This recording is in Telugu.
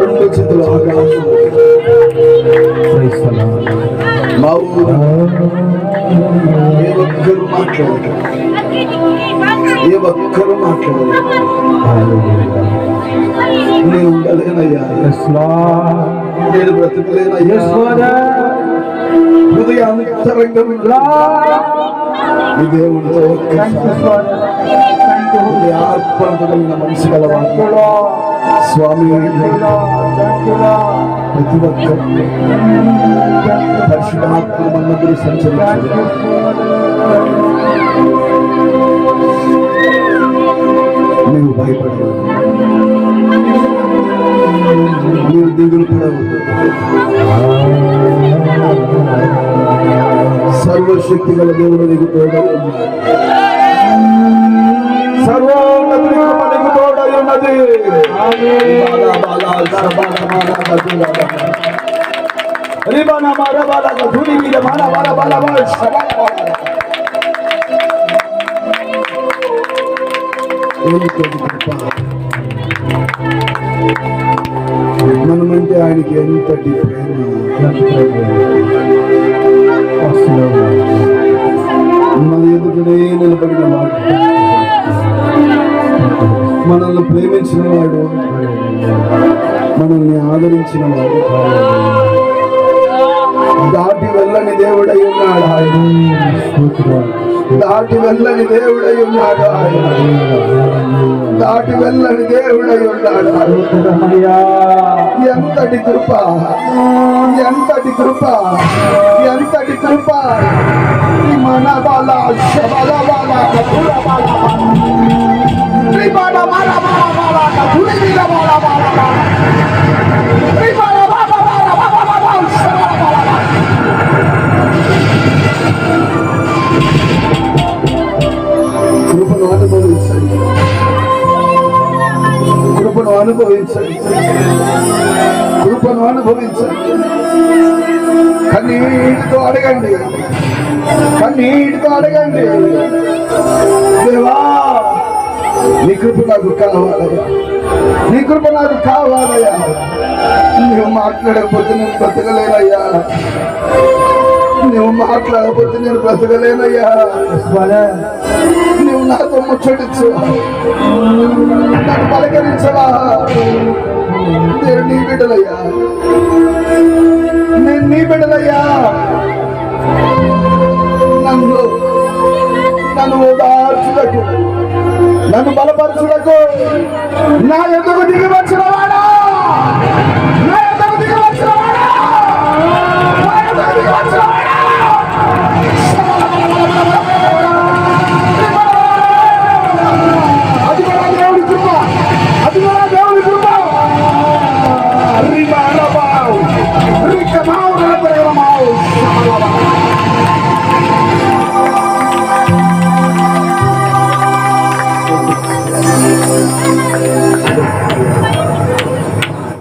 రెండు చేతులు ఆకాశం మా ఊరు ఏ ఒక్కరు మాట్లాడరు ఏ ఒక్కరు మాట్లాడరు నేను ఉండలేనయ్యా నేను బ్రతకలేనయ్యా హృదయ అంతరంగం ఈ దేవుడితో ఒక్కసారి హృదయ ఆత్మతో కలిగిన మనిషి గలవాడు స్వామి ప్రతి ఒక్కరు పరిశుభాత్మ మన్నగురు సంచరించారు దిగులు పడవు సర్వశక్తి గల దేవుడు నీకు తోడై ఉన్నాడు. సర్వోన్నతుని కృప నీకు తోడై ఉన్నది బాలా బాలా సబాల బాలా గదుల బాలా. రిబన మర బాల గదులి మీద బాల బాల బాల బాల సబాల బాల. ఏమిటో కృప మనమంటే ఆయనకి ఎంతటి ప్రేమ మన ఎదుటనే నిలబడిన వాడు. మనల్ని ప్రేమించిన వాడు. మనల్ని ఆదరించిన వాడు. దాటి వెళ్ళని దేవుడై ఉన్నాడు ఆయన. దాటి వెళ్ళని దేవుడై ఉన్నాడు ఆయన. దాటి వెళ్ళని దేవుడై ఉన్నాడు ఆయన ఎంతటి కృప ఎంతటి కృప ఎంతటి కృప ఈ మన బాల శబల బాల కపుర బాల బాల. అనుభవించండి. కృపను అనుభవించండి. కన్నీటితో అడగండి. కన్నీటితో అడగండి. దేవా నీ కృప నాకు కావాలయ్యా. నీ కృప నాకు కావాలయ్యా. నువ్వు మాట్లాడకపోతే నేను బతకలేనయ్యా నువ్వు మాట్లాడకపోతే నేను బ్రతకలేనయ్యా. నువ్వు నాతో ముచ్చటించు. నన్ను పలకరించవా? నేను నీ బిడ్డలయ్యా. నేను నీ బిడ్డలయ్యా. నన్ను నన్ను ఓదార్చుటకు నన్ను బలపరచుటకు నా